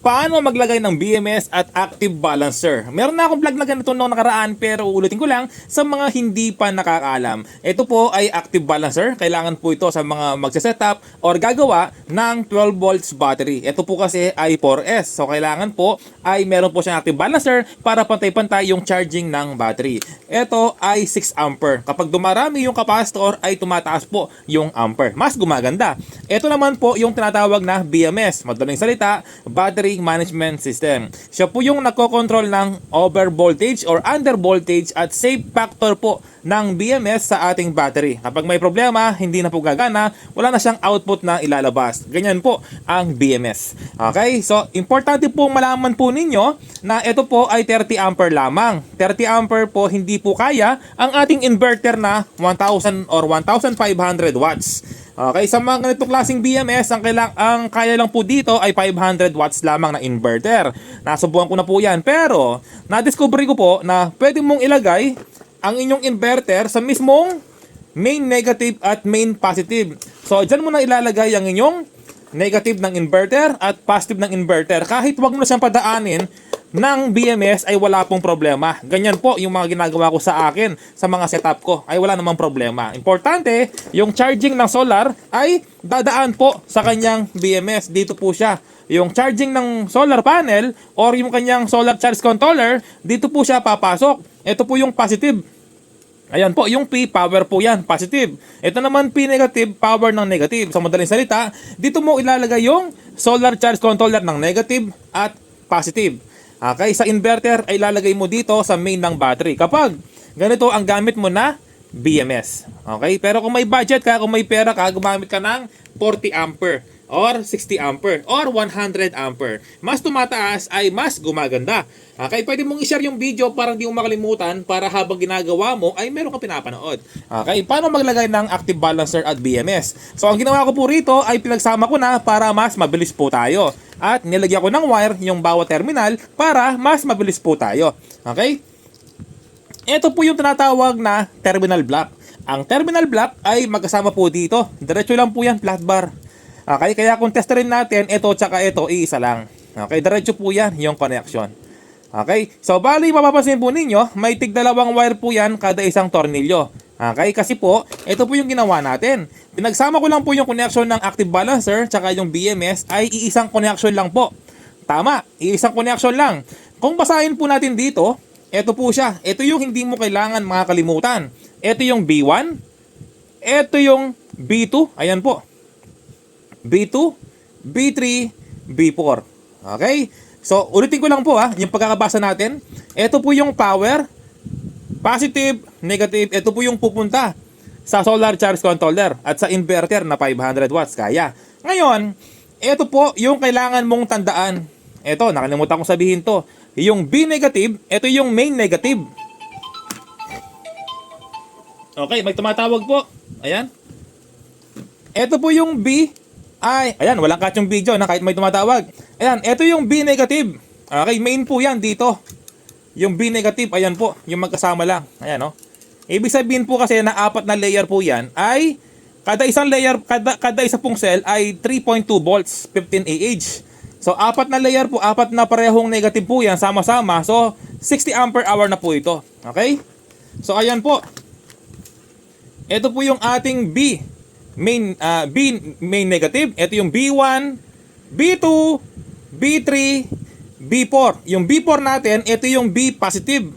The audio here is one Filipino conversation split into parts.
paano maglagay ng BMS at active balancer. Meron na akong vlog na ganito noong nakaraan pero uulitin ko lang sa mga hindi pa nakakaalam. Ito po ay active balancer. Kailangan po ito sa mga magse-setup or gagawa ng 12 volts battery. Ito po kasi ay 4S. So kailangan po ay meron po siyang active balancer para pantay-pantay yung charging ng battery. Ito ay 6 ampere. Kapag dumarami yung capacitor ay tumataas po yung ampere. Mas gumaganda. Ito naman po yung tinatawag na BMS. Madaling salita, Battery Management System. Siya po yung nagko-control ng over voltage or under voltage at safe factor po ng BMS sa ating battery. Kapag may problema, hindi na po gagana, wala na siyang output na ilalabas. Ganyan po ang BMS. Okay? So, importante po malaman po ninyo na ito po ay 30 ampere lamang. 30 ampere po hindi po kaya ang ating inverter na 1000 or 1500 watts. Okay, sa mga ganitong klaseng BMS, ang, kailang, ang kaya lang po dito ay 500 watts lamang na inverter. Nasubukan ko na po yan. Pero, na-discover ko po na pwede mong ilagay ang inyong inverter sa mismong main negative at main positive. So, dyan mo na ilalagay ang inyong negative ng inverter at positive ng inverter. Kahit wag mo na siyang padaanin ng BMS ay wala pong problema. Ganyan po yung mga ginagawa ko sa akin sa mga setup ko ay wala namang problema. Importante, yung charging ng solar ay dadaan po sa kanyang BMS. Dito po siya. Yung charging ng solar panel or yung kanyang solar charge controller, dito po siya papasok. Ito po yung positive. Ayan po, yung P, power po yan, positive. Ito naman P negative, power ng negative. Sa madaling salita, dito mo ilalagay yung solar charge controller ng negative at positive. Okay, sa inverter ay ilalagay mo dito sa main ng battery. Kapag ganito ang gamit mo na BMS. Okay, pero kung may budget ka, kung may pera ka, gumamit ka ng 40 ampere or 60 ampere or 100 ampere. Mas tumataas ay mas gumaganda. Okay, pwede mong i-share yung video para hindi mo makalimutan para habang ginagawa mo ay meron kang pinapanood. Okay, paano maglagay ng active balancer at BMS? So ang ginawa ko po rito ay pinagsama ko na para mas mabilis po tayo. At nilagyan ko ng wire yung bawat terminal para mas mabilis po tayo. Okay? Ito po yung tinatawag na terminal block. Ang terminal block ay magkasama po dito. Diretso lang po yan, flat bar. Okay, kaya kung testerin natin, ito tsaka ito, iisa lang. Okay, diretso po yan yung connection. Okay, so bali mapapansin po ninyo, may tig dalawang wire po yan kada isang tornilyo. Okay, kasi po, ito po yung ginawa natin. Pinagsama ko lang po yung connection ng active balancer tsaka yung BMS ay iisang connection lang po. Tama, iisang connection lang. Kung basahin po natin dito, ito po siya. Ito yung hindi mo kailangan makakalimutan. Ito yung B1. Ito yung B2. Ayan po. B2, B3, B4. Okay? So, ulitin ko lang po ha, yung pagkakabasa natin. Ito po yung power, positive, negative. Ito po yung pupunta sa solar charge controller at sa inverter na 500 watts. Kaya. Ngayon, ito po yung kailangan mong tandaan. Ito, nakalimutan ko sabihin to. Yung B negative, ito yung main negative. Okay, may tumatawag po. Ayan. Ito po yung B. Ay, ayan, walang catch yung video na kahit may tumatawag. Ayan, ito yung B negative. Okay, main po yan dito. Yung B negative, ayan po, yung magkasama lang. Ayan, no? Ibig sabihin po kasi na apat na layer po yan ay kada isang layer, kada, kada isa pong cell ay 3.2 volts, 15 AH. So, apat na layer po, apat na parehong negative po yan, sama-sama. So, 60 ampere hour na po ito. Okay? So, ayan po. Ito po yung ating B main ah, B main negative. Ito yung B1, B2, B3, B4. Yung B4 natin, ito yung B positive.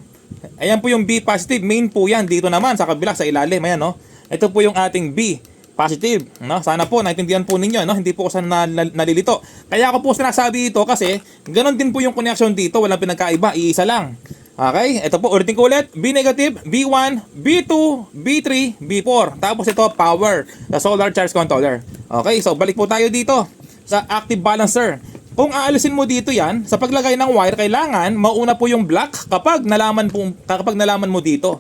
Ayan po yung B positive. Main po yan dito naman sa kabila sa ilalim. Ayan no. Ito po yung ating B positive. No? Sana po naintindihan po ninyo, no? Hindi po ako sana nal- nalilito. Kaya ako po sinasabi ito kasi ganun din po yung connection dito, walang pinagkaiba, iisa lang. Okay, ito po, ulitin ko ulit. B negative, B1, B2, B3, B4. Tapos ito, power, the solar charge controller. Okay, so balik po tayo dito sa active balancer. Kung aalisin mo dito yan, sa paglagay ng wire, kailangan mauna po yung black kapag nalaman, po, kapag nalaman mo dito.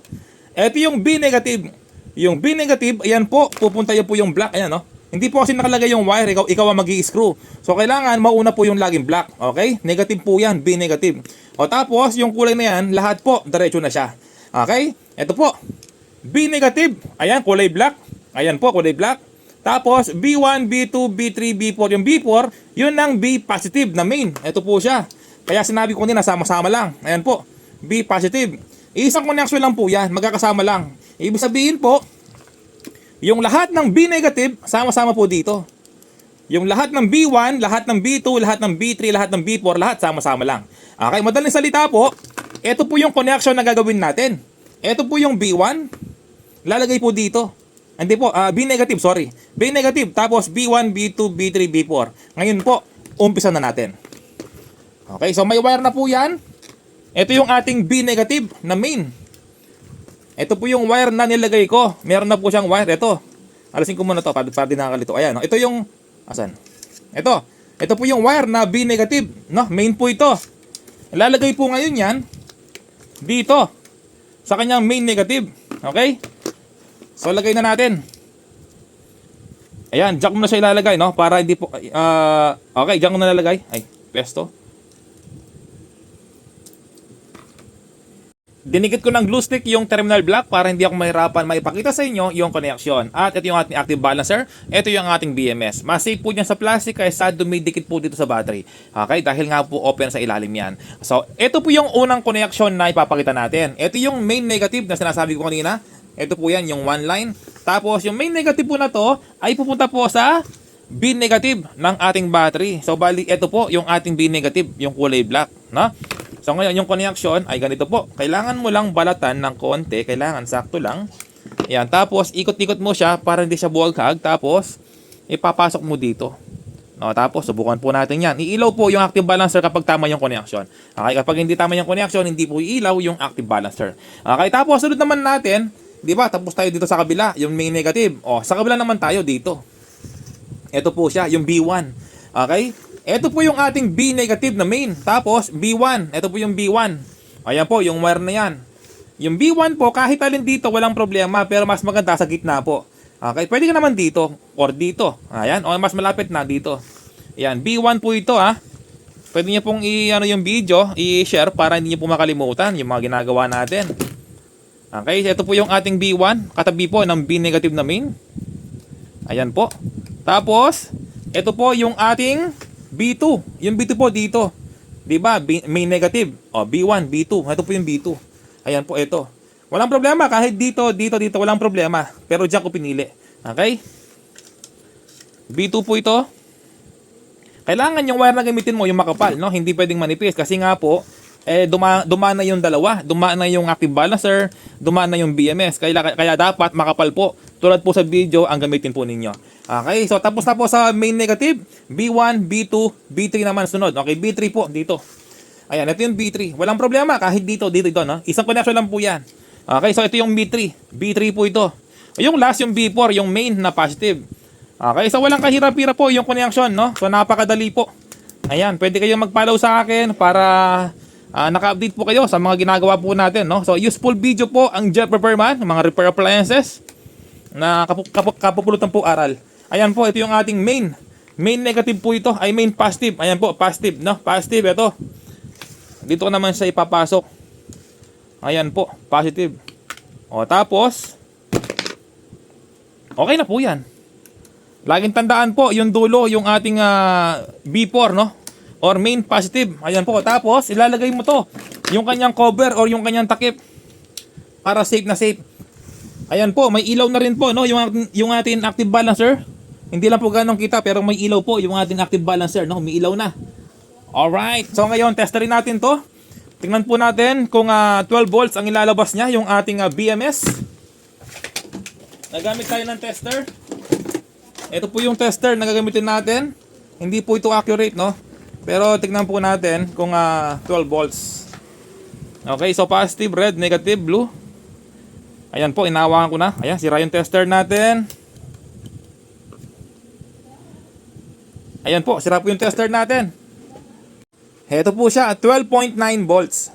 Ito yung B negative. Yung B negative, ayan po, pupunta yun po yung black. Ayan, no? Hindi po kasi nakalagay yung wire, ikaw, ikaw ang mag screw So, kailangan mauna po yung laging black. Okay? Negative po yan, B negative. O tapos, yung kulay na yan, lahat po, diretso na siya. Okay? Ito po. B negative. Ayan, kulay black. Ayan po, kulay black. Tapos, B1, B2, B3, B4. Yung B4, yun ang B positive na main. Ito po siya. Kaya sinabi ko nila, sama-sama lang. Ayan po, B positive. Isang connection lang po yan, magkakasama lang. Ibig sabihin po, yung lahat ng B negative, sama-sama po dito. Yung lahat ng B1, lahat ng B2, lahat ng B3, lahat ng B4, lahat sama-sama lang. Okay, madaling salita po, ito po yung connection na gagawin natin. Ito po yung B1, lalagay po dito. Hindi po, ah, B negative, sorry. B negative, tapos B1, B2, B3, B4. Ngayon po, umpisa na natin. Okay, so may wire na po yan. Ito yung ating B negative na main. Ito po yung wire na nilagay ko. Meron na po siyang wire. Ito. Alasin ko muna to para, para di nakakalito. Ayan. Ito yung... Asan? Ito. Ito po yung wire na B negative. No? Main po ito. Ilalagay po ngayon yan dito. Sa kanyang main negative. Okay? So, lagay na natin. Ayan. Jack mo na siya ilalagay. No? Para hindi po... ah, okay. Jack mo na ilalagay. Ay. Pesto. Dinikit ko ng glue stick yung terminal block para hindi ako mahirapan maipakita sa inyo yung connection. At ito yung ating active balancer. Ito yung ating BMS. Mas safe po dyan sa plastic kaysa dumidikit po dito sa battery. Okay? Dahil nga po open sa ilalim yan. So, ito po yung unang connection na ipapakita natin. Ito yung main negative na sinasabi ko kanina. Ito po yan, yung one line. Tapos, yung main negative po na to ay pupunta po sa B negative ng ating battery. So, bali, ito po yung ating B negative, yung kulay black. No? So ngayon, yung connection ay ganito po. Kailangan mo lang balatan ng konti. Kailangan sakto lang. Yan. Tapos, ikot-ikot mo siya para hindi siya buwagkag. Tapos, ipapasok mo dito. No, tapos, subukan po natin yan. Iilaw po yung active balancer kapag tama yung connection. Okay, kapag hindi tama yung connection, hindi po iilaw yung active balancer. Okay, tapos, sunod naman natin, di ba, tapos tayo dito sa kabila, yung main negative. O, sa kabila naman tayo dito. Ito po siya, yung B1. Okay? Ito po yung ating B negative na main. Tapos, B1. Ito po yung B1. Ayan po, yung wire na yan. Yung B1 po, kahit alin dito, walang problema. Pero mas maganda sa gitna po. Okay? Pwede ka naman dito. Or dito. Ayan. O mas malapit na dito. Ayan. B1 po ito ha. Pwede niyo pong i-ano yung video, i-share para hindi niyo po makalimutan yung mga ginagawa natin. Okay, ito po yung ating B1, katabi po ng B negative na main. Ayan po. Tapos, ito po yung ating B2. Yung B2 po dito. 'Di ba? Main negative. O, B1, B2. Ito po yung B2. Ayan po ito. Walang problema kahit dito, dito, dito walang problema. Pero diyan ko pinili. Okay? B2 po ito. Kailangan yung wire na gamitin mo yung makapal, no? Hindi pwedeng manipis kasi nga po eh duma dumaan na yung dalawa, dumaan na yung active balancer, dumaan na yung BMS. Kaya kaya dapat makapal po. Tulad po sa video ang gamitin po ninyo. Okay, so tapos na po sa main negative, B1, B2, B3 naman sunod. Okay, B3 po dito. Ayan, ito yung B3. Walang problema kahit dito, dito, dito, no? Isang connection lang po yan. Okay, so ito yung B3. B3 po ito. Yung last, yung B4, yung main na positive. Okay, so walang kahirap-hirap po yung connection, no? So napakadali po. Ayan, pwede kayong mag-follow sa akin para ah, naka-update po kayo sa mga ginagawa po natin, no? So useful video po ang Jet Repairman, mga repair appliances na kapu- kapu- kapupulutan po aral. Ayan po, ito yung ating main. Main negative po ito, ay main positive. Ayan po, positive, no? Positive, ito. Dito naman siya ipapasok. Ayan po, positive. O, tapos, okay na po yan. Laging tandaan po, yung dulo, yung ating ah, B4, no? Or main positive. Ayan po. Tapos, ilalagay mo to. Yung kanyang cover or yung kanyang takip. Para safe na safe. Ayan po, may ilaw na rin po, no? Yung, yung ating active balancer. Hindi lang po ganong kita, pero may ilaw po yung ating active balancer, no? May ilaw na. Alright. So ngayon, testerin natin to. Tingnan po natin kung ah, 12 volts ang ilalabas niya, yung ating ah, BMS. Nagamit tayo ng tester. Ito po yung tester na gagamitin natin. Hindi po ito accurate, no? Pero tignan po natin kung ah, 12 volts. Okay, so positive, red, negative, blue. Ayan po, inawakan ko na. Ayan, sira yung tester natin. Ayan po, sira po yung tester natin. Ito po siya, 12.9 volts.